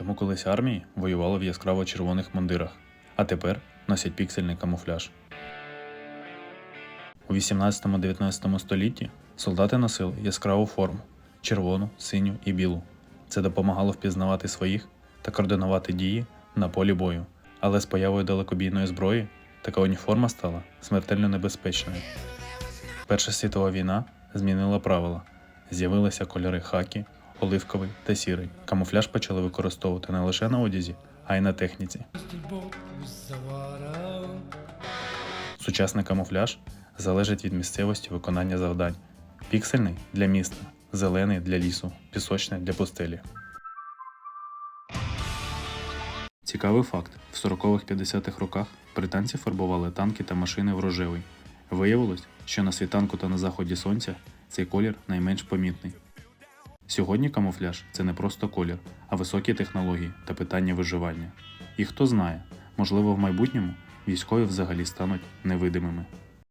Чому колись армії воювали в яскраво червоних мундирах, а тепер носять піксельний камуфляж. У 18-19 столітті солдати носили яскраву форму червону, синю і білу. Це допомагало впізнавати своїх та координувати дії на полі бою. Але з появою далекобійної зброї така уніформа стала смертельно небезпечною. Перша світова війна змінила правила. З'явилися кольори хакі, оливковий та сірий. Камуфляж почали використовувати не лише на одязі, а й на техніці. Сучасний камуфляж залежить від місцевості виконання завдань. Піксельний для міста, зелений для лісу, пісочний для пустелі. Цікавий факт: в 40-50-х роках британці фарбували танки та машини в рожевий. Виявилось, що на світанку та на заході сонця цей колір найменш помітний. Сьогодні камуфляж це не просто колір, а високі технології та питання виживання. І хто знає, можливо, в майбутньому військові взагалі стануть невидимими.